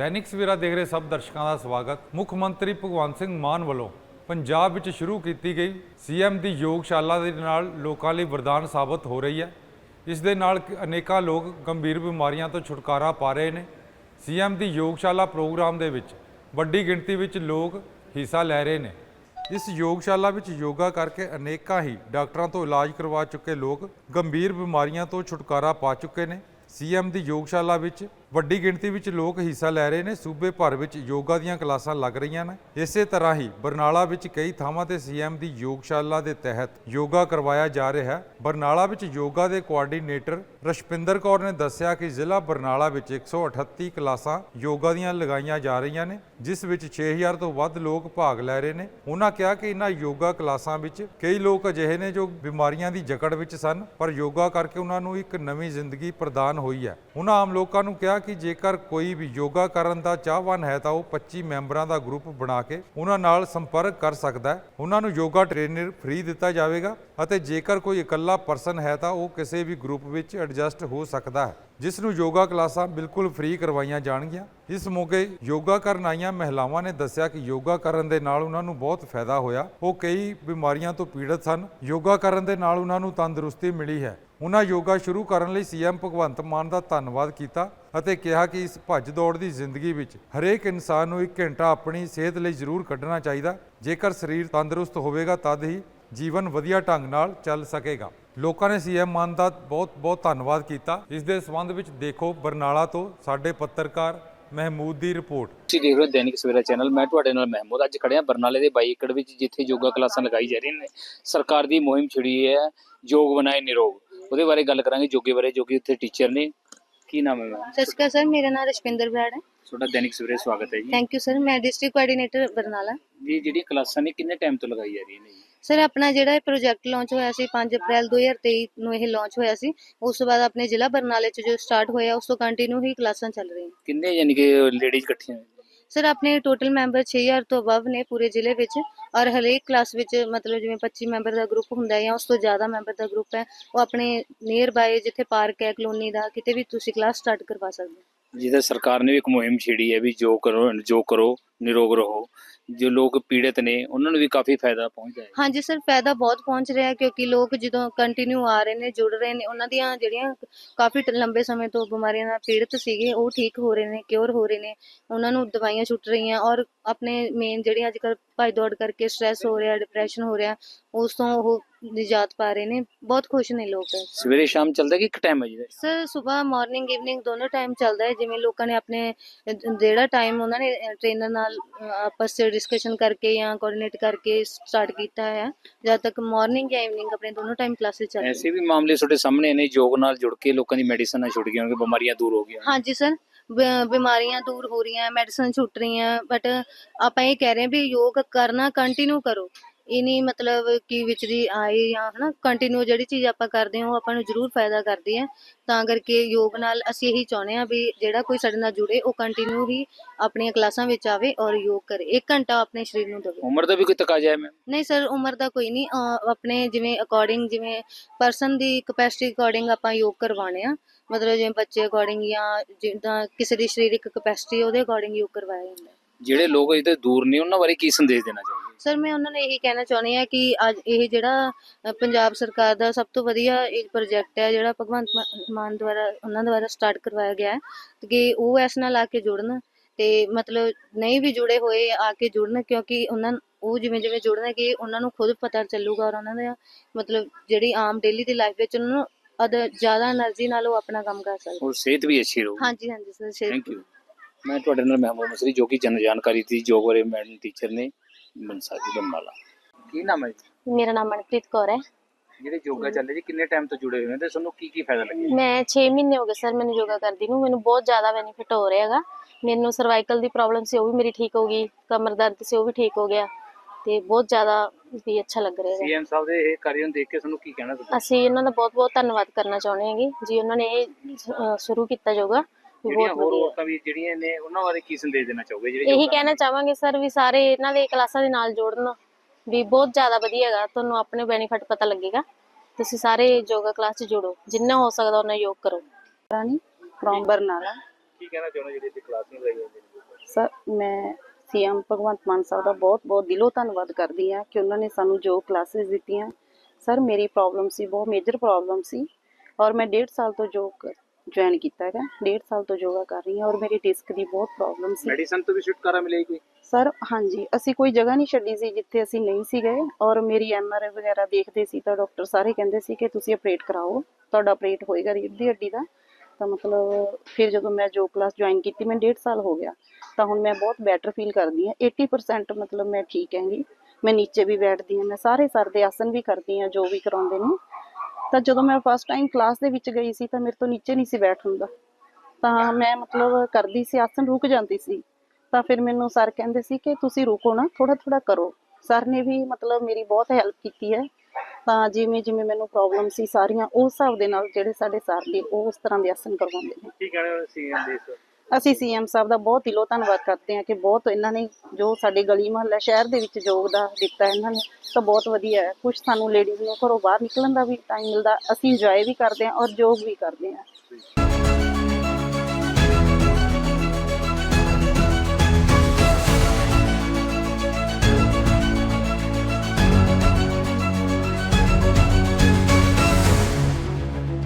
ਦੈਨਿਕ ਸਵੇਰਾ ਦੇਖ ਰਹੇ ਸਭ ਦਰਸ਼ਕਾਂ ਦਾ ਸਵਾਗਤ। ਮੁੱਖ ਮੰਤਰੀ ਭਗਵੰਤ ਸਿੰਘ ਮਾਨ ਵੱਲੋਂ ਪੰਜਾਬ ਵਿੱਚ ਸ਼ੁਰੂ ਕੀਤੀ ਗਈ ਸੀਐਮ ਦੀ ਯੋਗਸ਼ਾਲਾ ਦੇ ਨਾਲ ਲੋਕਾਂ ਲਈ ਵਰਦਾਨ ਸਾਬਤ ਹੋ ਰਹੀ ਹੈ। ਇਸ ਦੇ ਨਾਲ ਅਨੇਕਾਂ ਲੋਕ ਗੰਭੀਰ ਬਿਮਾਰੀਆਂ ਤੋਂ ਛੁਟਕਾਰਾ ਪਾ ਰਹੇ ਨੇ। ਸੀਐਮ ਦੀ ਯੋਗਸ਼ਾਲਾ ਪ੍ਰੋਗਰਾਮ ਦੇ ਵਿੱਚ ਵੱਡੀ ਗਿਣਤੀ ਵਿੱਚ ਲੋਕ ਹਿੱਸਾ ਲੈ ਰਹੇ ਨੇ। ਇਸ ਯੋਗਸ਼ਾਲਾ ਵਿੱਚ ਯੋਗਾ ਕਰਕੇ ਅਨੇਕਾਂ ਹੀ ਡਾਕਟਰਾਂ ਤੋਂ ਇਲਾਜ ਕਰਵਾ ਚੁੱਕੇ ਲੋਕ ਗੰਭੀਰ ਬਿਮਾਰੀਆਂ ਤੋਂ ਛੁਟਕਾਰਾ ਪਾ ਚੁੱਕੇ ਨੇ। ਸੀਐਮ ਦੀ ਯੋਗਸ਼ਾਲਾ ਵਿੱਚ ਵੱਡੀ ਗਿਣਤੀ ਵਿੱਚ ਲੋਕ ਹਿੱਸਾ ਲੈ ਰਹੇ ਨੇ। ਸੂਬੇ ਭਰ ਵਿੱਚ ਯੋਗਾ ਦੀਆਂ ਕਲਾਸਾਂ ਲੱਗ ਰਹੀਆਂ ਨੇ। ਇਸੇ ਤਰ੍ਹਾਂ ਹੀ ਬਰਨਾਲਾ ਵਿੱਚ ਕਈ ਥਾਵਾਂ ਤੇ ਸੀਐਮ ਦੀ ਯੋਗਸ਼ਾਲਾ ਦੇ ਤਹਿਤ ਯੋਗਾ ਕਰਵਾਇਆ ਜਾ ਰਿਹਾ ਹੈ। ਬਰਨਾਲਾ ਵਿੱਚ ਯੋਗਾ ਦੇ ਕੋਆਰਡੀਨੇਟਰ ਰਸ਼ਪਿੰਦਰ ਕੌਰ ਨੇ ਦੱਸਿਆ ਕਿ ਜ਼ਿਲ੍ਹਾ ਬਰਨਾਲਾ ਵਿੱਚ 138 ਕਲਾਸਾਂ ਯੋਗਾ ਦੀਆਂ ਲਗਾਈਆਂ ਜਾ ਰਹੀਆਂ ਨੇ, ਜਿਸ ਵਿੱਚ 6000 ਤੋਂ ਵੱਧ ਲੋਕ ਭਾਗ ਲੈ ਰਹੇ ਨੇ। ਉਹਨਾਂ ਕਿਹਾ ਕਿ ਇਹਨਾਂ ਯੋਗਾ ਕਲਾਸਾਂ ਵਿੱਚ ਕਈ ਲੋਕ ਅਜਿਹੇ ਨੇ ਜੋ ਬਿਮਾਰੀਆਂ ਦੀ ਜਕੜ ਵਿੱਚ ਸਨ, ਪਰ ਯੋਗਾ ਕਰਕੇ ਉਹਨਾਂ ਨੂੰ ਇੱਕ ਨਵੀਂ ਜ਼ਿੰਦਗੀ ਪ੍ਰਦਾਨ ਹੋਈ ਹੈ। ਉਹਨਾਂ ਆਮ ਲੋਕਾਂ ਨੂੰ ਕਿਹਾ ਕਿ ਜੇਕਰ ਕੋਈ ਵੀ ਯੋਗਾ ਕਰਨ ਦਾ ਚਾਹਵਾਨ ਹੈ ਤਾਂ ਉਹ 25 ਮੈਂਬਰਾਂ ਦਾ ਗਰੁੱਪ ਬਣਾ ਕੇ ਉਹਨਾਂ ਨਾਲ ਸੰਪਰਕ ਕਰ ਸਕਦਾ ਹੈ। ਉਹਨਾਂ ਨੂੰ ਯੋਗਾ ਟ੍ਰੇਨਰ ਫ੍ਰੀ ਦਿੱਤਾ ਜਾਵੇਗਾ ਅਤੇ ਜੇਕਰ ਕੋਈ ਇਕੱਲਾ ਪਰਸਨ ਹੈ ਤਾਂ ਉਹ ਕਿਸੇ ਵੀ ਗਰੁੱਪ ਵਿੱਚ ਐਡਜਸਟ ਹੋ ਸਕਦਾ ਹੈ, ਜਿਸ ਨੂੰ ਯੋਗਾ ਕਲਾਸਾਂ ਬਿਲਕੁਲ ਫ੍ਰੀ ਕਰਵਾਈਆਂ ਜਾਣਗੀਆਂ। ਇਸ ਮੌਕੇ ਯੋਗਾ ਕਰਨ ਆਈਆਂ ਮਹਿਲਾਵਾਂ ਨੇ ਦੱਸਿਆ ਕਿ ਯੋਗਾ ਕਰਨ ਦੇ ਨਾਲ ਉਹਨਾਂ ਨੂੰ ਬਹੁਤ ਫਾਇਦਾ ਹੋਇਆ। ਉਹ ਕਈ ਬਿਮਾਰੀਆਂ ਤੋਂ ਪੀੜਤ ਸਨ। ਯੋਗਾ ਕਰਨ ਦੇ ਨਾਲ ਉਹਨਾਂ ਨੂੰ ਤੰਦਰੁਸਤੀ ਮਿਲੀ ਹੈ। ਉਹਨਾਂ ਯੋਗਾ ਸ਼ੁਰੂ ਕਰਨ ਲਈ ਸੀਐਮ ਭਗਵੰਤ ਮਾਨ ਦਾ ਧੰਨਵਾਦ ਕੀਤਾ ਅਤੇ ਕਿਹਾ ਕਿ ਇਸ ਭੱਜ ਦੌੜ ਦੀ ਜ਼ਿੰਦਗੀ ਵਿੱਚ ਹਰੇਕ ਇਨਸਾਨ ਨੂੰ ਇੱਕ ਘੰਟਾ ਆਪਣੀ ਸਿਹਤ ਲਈ ਜ਼ਰੂਰ ਕੱਢਣਾ ਚਾਹੀਦਾ। ਜੇਕਰ ਸਰੀਰ ਤੰਦਰੁਸਤ ਹੋਵੇਗਾ, ਤਦ ਹੀ ਜੀਵਨ ਵਧੀਆ ਢੰਗ ਨਾਲ ਚੱਲ ਸਕੇਗਾ। ਲੋਕਾਂ ਨੇ ਸੀਐਮ ਮਾਨ ਦਾ ਬਹੁਤ ਬਹੁਤ ਧੰਨਵਾਦ ਕੀਤਾ। ਇਸ ਦੇ ਸੰਬੰਧ ਵਿੱਚ ਦੇਖੋ ਬਰਨਾਲਾ ਤੋਂ ਸਾਡੇ ਪੱਤਰਕਾਰ ਮਹਿਮੂਦ ਦੀ ਰਿਪੋਰਟ। ਤੁਸੀਂ ਦੇਖ ਰਹੇ ਹੋ ਦੈਨਿਕ ਸਵੇਰਾ ਚੈਨਲ। ਮੈਂ ਤੁਹਾਡੇ ਨਾਲ ਮਹਿਮੂਦ। ਅੱਜ ਖੜਿਆ ਬਰਨਾਲੇ ਦੇ 22 ਏਕੜ ਵਿੱਚ, ਜਿੱਥੇ ਯੋਗਾ ਕਲਾਸਾਂ ਲਗਾਈ ਜਾ ਰਹੀਆਂ ਨੇ। ਸਰਕਾਰ ਦੀ ਮੁਹਿੰਮ ਛਿੜੀ ਹੈ, ਯੋਗ ਬਣਾਏ ਨਿਰੋਗ। ਉਹਦੇ ਬਾਰੇ ਗੱਲ ਕਰਾਂਗੇ। ਯੋਗੇ ਬਾਰੇ, ਜੋ ਕਿ ਉੱਥੇ ਟੀਚਰ ਨੇ। ਕੀ ਨਾਮ ਹੈ ਮੈਮ? ਸਤਿ ਸ਼੍ਰੀ ਅਕਾਲ ਸਰ ਮੇਰਾ ਨਾਮ ਰਸ਼ਪਿੰਦਰ ਬਰਾੜ ਹੈ। ਤੁਹਾਡਾ ਦੈਨਿਕ ਸਵੇਰੇ ਸਵਾਗਤ ਹੈ ਜੀ। ਥੈਂਕ ਯੂ ਸਰ ਮੈਂ ਡਿਸਟ੍ਰਿਕਟ ਕੋਆਰਡੀਨੇਟਰ ਬਰਨਾਲਾ। ਜੀ ਜਿਹੜੀਆਂ ਕਲਾਸਾਂ ਨੇ ਕਿੰਨੇ ਟਾਈਮ ਤੋਂ ਲਗਾਈ ਜਾ ਰਹੀਆਂ ਨੇ ਜੀ? ਸਰ ਆਪਣਾ ਜਿਹੜਾ ਇਹ ਪ੍ਰੋਜੈਕਟ ਲਾਂਚ ਹੋਇਆ ਸੀ 5 ਅਪ੍ਰੈਲ 2023 ਨੂੰ ਇਹ ਲਾਂਚ ਹੋਇਆ ਸੀ ਉਸ ਤੋਂ ਬਾਅਦ ਆਪਣੇ ਜ਼ਿਲ੍ਹਾ ਬਰਨਾਲੇ 'ਚ ਜੋ ਸਟਾਰਟ ਹੋਇਆ ਉਸ ਤੋਂ ਕੰਟੀਨਿਊ ਹੀ ਕਲਾਸਾਂ ਚੱਲ ਰਹੀਆਂ। ਕਿੰਨੇ ਯਾਨੀ ਕਿ ਲੇਡੀਜ਼ ਇਕੱਠੀਆਂ? ਨੇ? ਸਰ ਆਪਣੇ ਟੋਟਲ ਮੈਂਬਰ 6000 ਤੋਂ ਅਬਵ ਨੇ ਪੂਰੇ ਜ਼ਿਲ੍ਹੇ ਵਿੱਚ ਔਰ ਹਰੇਕ ਕਲਾਸ ਵਿੱਚ ਮਤਲਬ ਜਿਵੇਂ 25 ਮੈਂਬਰ ਦਾ ਗਰੁੱਪ ਹੁੰਦਾ ਹੈ ਜਾਂ ਉਸ ਤੋਂ ਜ਼ਿਆਦਾ ਮੈਂਬਰ ਦਾ ਗਰੁੱਪ ਹੈ, ਉਹ ਆਪਣੇ ਨੀਅਰ ਬਾਏ ਜਿੱਥੇ ਪਾਰਕ ਹੈ, ਕਲੋਨੀ ਦਾ, ਕਿਤੇ ਵੀ ਤੁਸੀਂ ਕਲਾਸ ਸਟਾਰਟ ਕਰਵਾ ਸਕਦੇ ਹੋ। ਜਿਹਦੇ ਸਰਕਾਰ ਨੇ ਵੀ ਇੱਕ ਮੁਹਿੰਮ ਛੇੜੀ ਹੈ ਵੀ ਜੋ ਕਰੋ ਜੋ ਕਰੋ, ਨਿਰੋਗ ਰਹੋ। ਜੋ ਲੋਕ ਪੀੜਤ ਨੇ, ਉਹਨਾਂ ਨੂੰ ਵੀ ਕਾਫੀ ਫਾਇਦਾ ਪਹੁੰਚਦਾ ਹੈ। ਹਾਂਜੀ ਸਰ, ਫਾਇਦਾ ਬਹੁਤ ਪਹੁੰਚ ਰਿਹਾ ਹੈ ਕਿਉਂਕਿ ਲੋਕ ਜਦੋਂ ਕੰਟੀਨਿਊ ਆ ਰਹੇ ਨੇ, ਜੁੜ ਰਹੇ ਨੇ, ਉਹਨਾਂ ਦੀਆਂ ਜਿਹੜੀਆਂ ਕਾਫੀ ਟ- ਲੰਬੇ ਸਮੇਂ ਤੋਂ ਬਿਮਾਰੀਆਂ ਨਾਲ ਪੀੜਤ ਸੀਗੇ, ਉਹ ਠੀਕ ਹੋ ਰਹੇ ਨੇ ਕਿਉਰ ਹੋ ਰਹੇ ਨੇ, ਉਹਨਾਂ ਨੂੰ ਦਵਾਈਆਂ ਛੁੱਟ ਰਹੀਆਂ ਔਰ ਆਪਣੇ ਮੇਨ ਜਿਹੜੀਆਂ ਅੱਜ ਕੱਲ੍ਹ ਭੱਜ ਦੌੜ ਕਰਕੇ ਸਟ੍ਰੈਸ ਹੋ ਰਿਹਾ ਡਿਪਰੈਸ਼ਨ ਹੋ ਰਿਹਾ, ਉਸ ਤੋਂ ਉਹ ਨਿਜਾਤ ਪਾ ਰਹੇ ਨੇ ਬਹੁਤ ਖੁਸ਼ ਨੇ ਲੋਕ। ਸਵੇਰੇ ਸ਼ਾਮ ਚੱਲਦਾ ਕਿ ਇੱਕ ਟਾਈਮ ਹੈ ਜਿਹਦਾ ਸਰ ਸਵੇਰ ਮਾਰਨਿੰਗ ਇਵਨਿੰਗ ਦੋਨੋਂ ਟਾਈਮ ਚੱਲਦਾ ਹੈ ਜਿਵੇਂ ਲੋਕਾਂ ਨੇ ਆਪਣੇ ਜਿਹੜਾ ਟਾਈਮ ਉਹਨਾਂ ਨੇ ਟ੍ਰੇਨਰ ਨਾਲ ਆਪਸ ਵਿੱਚ ਡਿਸਕਸ਼ਨ ਕਰਕੇ ਜਾਂ ਕੋਆਰਡੀਨੇਟ ਕਰਕੇ ਸਟਾਰਟ ਕੀਤਾ ਹੈ ਜਦ ਤੱਕ ਮਾਰਨਿੰਗ ਜਾਂ ਇਵਨਿੰਗ ਆਪਣੇ ਦੋਨੋਂ ਟਾਈਮ ਕਲਾਸਿਸ ਚੱਲ ਰਹੀਆਂ ਐਸੇ ਵੀ ਮਾਮਲੇ ਤੁਹਾਡੇ ਸਾਹਮਣੇ ਨੇ ਯੋਗ ਨਾਲ ਜੁੜ ਕੇ ਲੋਕਾਂ ਦੀ ਮੈਡੀਸਨਾਂ ਛੁੱਟ ਗਈਆਂ ਹੋਣਗੀਆਂ ਬਿਮਾਰੀਆਂ ਦੂਰ ਹੋ ਗਈਆਂ ਹਾਂਜੀ ਸਰ ਬਿਮਾਰੀਆਂ ਦੂਰ ਹੋ ਰਹੀਆਂ ਮੈਡੀਸਨ ਛੁੱਟ ਰਹੀਆਂ ਬਟ ਆਪਾਂ ਇਹ ਕਹਿ ਰਹੇ ਹਾਂ ਵੀ ਯੋਗ ਕਰਨਾ ਕੰਟੀਨਿਊ ਕਰੋ। ਇਹ ਨਹੀਂ ਮਤਲਬ ਕਿ ਵਿੱਚ ਦੀ ਆਏ ਜਾਂ ਹਨਾ ਕੰਟੀਨਿਊ ਜਿਹੜੀ ਚੀਜ਼ ਆਪਾਂ ਕਰਦੇ ਹਾਂ ਉਹ ਆਪਾਂ ਨੂੰ ਜ਼ਰੂਰ ਫਾਇਦਾ ਕਰਦੀ ਹੈ। ਤਾਂ ਕਰਕੇ ਯੋਗ ਨਾਲ ਅਸੀਂ ਇਹੀ ਚਾਹੁੰਦੇ ਹਾਂ ਵੀ ਜਿਹੜਾ ਕੋਈ ਸਾਡੇ ਨਾਲ ਜੁੜੇ ਉਹ ਕੰਟੀਨਿਊ ਹੀ ਆਪਣੀਆਂ ਕਲਾਸਾਂ ਵਿੱਚ ਆਵੇ ਔਰ ਯੋਗ ਕਰੇ। 1 ਘੰਟਾ ਆਪਣੇ ਸਰੀਰ ਨੂੰ ਦੇਵੇ। ਉਮਰ ਦਾ ਵੀ ਕੋਈ ਤਕਾਜ਼ਾ ਹੈ ਮੈਮ? ਨਹੀਂ ਸਰ ਉਮਰ ਦਾ ਕੋਈ ਨਹੀਂ। ਆਪਣੇ ਜਿਵੇਂ ਅਕੋਰਡਿੰਗ ਜਿਵੇਂ ਪਰਸਨ ਦੀ ਕਪੈਸਿਟੀ ਅਕੋਰਡਿੰਗ ਆਪਾਂ ਯੋਗ ਕਰਵਾਉਣੇ ਆ। ਮਤਲਬ ਜਿਵੇਂ ਬੱਚੇ ਅਕੋਰਡਿੰਗ ਜਾਂ ਜਿੱਦਾਂ ਕਿਸੇ ਦੀ ਸਰੀਰਕ ਕਪੈਸਿਟੀ ਉਹਦੇ ਅਕੋਰਡਿੰਗ ਯੋਗ ਕਰਵਾਇਆ ਜਾਂਦਾ ਜਿਹੜੇ ਲੋਕ ਇਹਦੇ ਦੂਰ ਨੇ ਉਹਨਾਂ ਬਾਰੇ ਕੀ ਸੰਦੇਸ਼ ਦੇਣਾ ਚਾਹੀਦਾ ਸਰ ਮੈਂ ਉਹਨਾਂ ਨੂੰ ਇਹੀ ਕਹਿਣਾ ਚਾਹੁੰਦੀ ਆ ਕਿ ਅੱਜ ਇਹ ਜਿਹੜਾ ਪੰਜਾਬ ਸਰਕਾਰ ਦਾ ਸਭ ਤੋਂ ਵਧੀਆ ਇੱਕ ਪ੍ਰੋਜੈਕਟ ਹੈ ਜਿਹੜਾ ਭਗਵੰਤ ਮਾਨ ਦੁਆਰਾ ਉਹਨਾਂ ਦੁਆਰਾ ਸਟਾਰਟ ਕਰਵਾਇਆ ਗਿਆ ਹੈ ਕਿ ਉਹ ਇਸ ਨਾਲ ਆ ਕੇ ਜੁੜਨ ਤੇ ਮਤਲਬ ਨਹੀਂ ਵੀ ਜੁੜੇ ਹੋਏ ਆ ਕੇ ਜੁੜਨ ਕਿਉਂਕਿ ਉਹਨਾਂ ਉਹ ਜਿਵੇਂ ਜਿਵੇਂ ਜੁੜਨ ਕਿ ਉਹਨਾਂ ਨੂੰ ਖੁਦ ਪਤਾ ਚੱਲੂਗਾ ਔਰ ਉਹਨਾਂ ਦਾ ਮਤਲਬ ਜਿਹੜੀ ਆਮ ਡੇਲੀ ਦੀ ਲਾਈਫ ਵਿੱਚ ਉਹਨਾਂ ਨੂੰ ਅਦਰ ਜ਼ਿਆਦਾ એનર્ਜੀ ਨਾਲ ਉਹ ਆਪਣਾ ਕੰਮ ਕਰ ਸਕਦੇ। ਔਰ ਸਿਹਤ ਵੀ ਅੱਛੀ ਰਹੂ ਹਾਂਜੀ ਹਾਂਜੀ ਸਰ ਥੈਂਕ ਯੂ ਮੈਂ ਤੁਹਾਡੇ ਨਾਲ ਮਹਿਮੂਦ ਮਸਰੀ ਜੋ ਕਿ ਜਨ ਜਾਣਕਾਰੀ ਦੀ ਜੋਗ ਬਾਰੇ ਮੈਡਮ ਟੀਚਰ ਨੇ। ਮਨਸਾ ਜੀ ਕੀ ਨਾਮ ਹੈ ਜੀ? ਮੇਰਾ ਨਾਮ ਮਨਪ੍ਰੀਤ ਕੌਰ ਹੈ। ਜਿਹੜੇ ਯੋਗਾ ਚੱਲੇ ਜੀ ਕਿੰਨੇ ਟਾਈਮ ਤੋਂ ਜੁੜੇ ਹੋਏ ਨੇ ਤੇ ਤੁਹਾਨੂੰ ਕੀ ਕੀ ਫਾਇਦਾ ਲੱਗਿਆ? ਮੈਂ 6 ਮਹੀਨੇ ਹੋ ਗਏ ਸਰ ਮੈਨੂੰ ਯੋਗਾ ਕਰਦੀ ਨੂੰ ਮੈਨੂੰ ਬਹੁਤ ਜ਼ਿਆਦਾ ਬੈਨੀਫਿਟ ਹੋ ਰਿਹਾ ਹੈਗਾ। ਮੈਨੂੰ ਸਰਵਾਈਕਲ ਦੀ ਪ੍ਰੋਬਲਮ ਸੀ ਉਹ ਵੀ ਮੇਰੀ ਠੀਕ ਹੋ ਗਈ ਕਮਰ ਦਰਦ ਸੀ ਉਹ ਵੀ ਠੀਕ ਹੋ ਗਿਆ ਤੇ ਬਹੁਤ ਜ਼ਿਆਦਾ ਵੀ ਅੱਛਾ ਲੱਗ ਰਿਹਾ ਹੈ ਸੀਐਮ ਸਾਹਿਬ ਦੇ ਇਹ ਕਾਰਜ ਨੂੰ ਦੇਖ ਕੇ ਤੁਹਾਨੂੰ ਕੀ ਕਹਿਣਾ ਚਾਹੁੰਦੇ ਅਸੀਂ ਇਹਨਾਂ ਦਾ ਬਹੁਤ ਬਹੁਤ ਧੰਨਵਾਦ ਕਰਨਾ ਚਾਹੁੰਦੇ ਹਾਂਗੇ। ਜੀ ਉਹਨਾਂ ਨੇ ਇਹ ਅਹ, ਸ਼ੁਰੂ ਕੀਤਾ ਯੋਗਾ। ਜਿਹੜੀਆਂ ਬਹੁਤ ਹੋਰ ਔਰਤਾਂ ਵੀ ਜਿਹੜੀਆਂ ਨੇ ਉਹਨਾਂ ਬਾਰੇ ਕੀ ਸੰਦੇਸ਼ ਦੇਣਾ ਚਾਹੋਗੇ ਜਿਹੜੇ ਇਹੀ ਕਹਿਣਾ ਚਾਹਾਂਗੇ ਸਰ ਵੀ ਸਾਰੇ ਇਹਨਾਂ ਦੇ ਕਲਾਸਾਂ ਦੇ ਨਾਲ ਜੋੜਨ ਵੀ ਬਹੁਤ ਜ਼ਿਆਦਾ ਵਧੀਆ ਹੈਗਾ ਤੁਹਾਨੂੰ ਆਪਣੇ ਬੈਨੀਫਿਟ ਪਤਾ ਲੱਗੇਗਾ। ਤੁਸੀਂ ਸਾਰੇ ਯੋਗਾ ਕਲਾਸ 'ਚ ਜੁੜੋ ਜਿੰਨਾ ਹੋ ਸਕਦਾ ਉਹਨਾਂ ਯੋਗ ਕਰੋ। ਰਾਣੀ ਫਰੋਮ ਬਰਨਾਲਾ। ਕੀ ਕਹਿਣਾ ਚਾਹੁੰਦੇ ਜਿਹੜੇ ਇੱਥੇ ਕਲਾਸ ਨਹੀਂ ਲਗਾਈ ਸਰ ਮੈਂ ਸੀਐਮ ਭਗਵੰਤ ਮਾਨ ਸਾਹਿਬ ਦਾ ਬਹੁਤ-ਬਹੁਤ ਦਿਲੋਂ ਧੰਨਵਾਦ ਕਰਦੀ ਹਾਂ ਕਿ ਉਹਨਾਂ ਨੇ ਸਾਨੂੰ ਜੋ ਕਲਾਸਿਸ ਦਿੱਤੀਆਂ। ਸਰ ਮੇਰੀ ਪ੍ਰੋਬਲਮ ਸੀ ਬਹੁਤ ਮੇਜਰ ਪ੍ਰੋਬਲਮ ਸੀ ਔਰ ਮੈਂ 1.5 ਸਾਲ ਤੋਂ ਯੋਗ ਜੁਆਇਨ ਕੀਤਾ ਹੈਗਾ। 1.5 ਸਾਲ ਤੋਂ ਯੋਗਾ ਕਰ ਰਹੀ ਹਾਂ ਔਰ ਮੇਰੀ ਡਿਸਕ ਦੀ ਬਹੁਤ ਪ੍ਰੋਬਲਮ ਸੀ। ਮੈਡੀਸਨ ਤੋਂ ਵੀ ਛੁਟਕਾਰਾ ਕੋਈ ਸਰ ਹਾਂਜੀ। ਅਸੀਂ ਕੋਈ ਜਗ੍ਹਾ ਨਹੀਂ ਛੱਡੀ ਸੀ ਜਿੱਥੇ ਅਸੀਂ ਨਹੀਂ ਸੀ ਗਏ ਔਰ ਮੇਰੀ ਐਮਆਰਆਈ ਵਗੈਰਾ ਦੇਖਦੇ ਸੀ ਤਾਂ ਡਾਕਟਰ ਸਾਰੇ ਕਹਿੰਦੇ ਸੀ ਕਿ ਤੁਸੀਂ ਆਪਰੇਟ ਕਰਾਓ। ਤੁਹਾਡਾ ਆਪਰੇਟ ਹੋਏਗਾ ਰੀੜ੍ਹ ਦੀ ਹੱਡੀ ਦਾ। ਤਾਂ ਮਤਲਬ ਫਿਰ ਜਦੋਂ ਮੈਂ ਜੋ ਕਲਾਸ ਜੁਆਇਨ ਕੀਤੀ ਮੈਂ 1.5 ਸਾਲ ਹੋ ਗਿਆ। ਤਾਂ ਹੁਣ ਮੈਂ ਬਹੁਤ ਬੈਟਰ ਫੀਲ ਕਰਦੀ ਹਾਂ। 80% ਮਤਲਬ ਮੈਂ ਠੀਕ ਹੈਗੀ। ਮੈਂ ਨੀਚੇ ਵੀ ਬੈਠਦੀ ਹਾਂ। ਮੈਂ ਸਾਰੇ ਸਰ ਦੇ ਆਸਨ ਵੀ ਕਰਦੀ ਹਾਂ ਜੋ ਵੀ ਕਰਾਉਂਦੇ ਨੇ। ਤਾਂ ਜਦੋਂ ਮੈਂ ਫਸਟ ਟਾਈਮ ਕਲਾਸ ਦੇ ਵਿੱਚ ਗਈ ਸੀ, ਤਾਂ ਮੇਰੇ ਤੋਂ ਨੀਚੇ ਨਹੀਂ ਸੀ ਬੈਠ ਹੁੰਦਾ ਤਾਂ ਮੈਂ ਮਤਲਬ ਕਰਦੀ ਸੀ ਆਸਨ ਰੁਕ ਜਾਂਦੀ ਸੀ। ਤਾਂ ਫਿਰ ਮੈਨੂੰ ਸਰ ਕਹਿੰਦੇ ਸੀ ਕਿ ਤੁਸੀਂ ਰੁਕੋ ਨਾ ਥੋੜਾ ਥੋੜਾ ਕਰੋ। ਸਰ ਨੇ ਵੀ ਮਤਲਬ ਮੇਰੀ ਬਹੁਤ ਹੈਲਪ ਕੀਤੀ ਹੈ। ਤਾਂ ਜਿਵੇਂ ਜਿਵੇਂ ਮੈਨੂੰ ਪ੍ਰੋਬਲਮ ਸੀ ਸਾਰੀਆਂ, ਉਸ ਹਿਸਾਬ ਦੇ ਨਾਲ ਜਿਹੜੇ ਸਾਡੇ ਸਰ ਨੇ, ਉਹ ਉਸ ਤਰ੍ਹਾਂ ਦੇ ਆਸਨ ਕਰਵਾਉਂਦੇ ਨੇ। ਕੀ ਕਹਿਣਾ ਸੀਐਮ ਇਸ ਅਸੀਂ ਸੀਐਮ ਸਾਹਿਬ ਦਾ ਬਹੁਤ ਦਿਲੋਂ ਧੰਨਵਾਦ ਕਰਦੇ ਹਾਂ ਕਿ ਬਹੁਤ ਇਹਨਾਂ ਨੇ ਜੋ ਸਾਡੇ ਗਲੀ ਮੁਹੱਲਾ ਸ਼ਹਿਰ ਦੇ ਵਿੱਚ ਯੋਗ ਦਾ ਦਿੱਤਾ ਇਹਨਾਂ ਨੇ, ਤਾਂ ਬਹੁਤ ਵਧੀਆ ਹੈ। ਕੁਝ ਸਾਨੂੰ ਲੇਡੀਜ਼ ਨੂੰ ਘਰੋਂ ਬਾਹਰ ਨਿਕਲਣ ਦਾ ਵੀ ਟਾਈਮ ਮਿਲਦਾ, ਅਸੀਂ ਇੰਜੋਏ ਵੀ ਕਰਦੇ ਹਾਂ ਔਰ ਯੋਗ ਵੀ ਕਰਦੇ ਹਾਂ।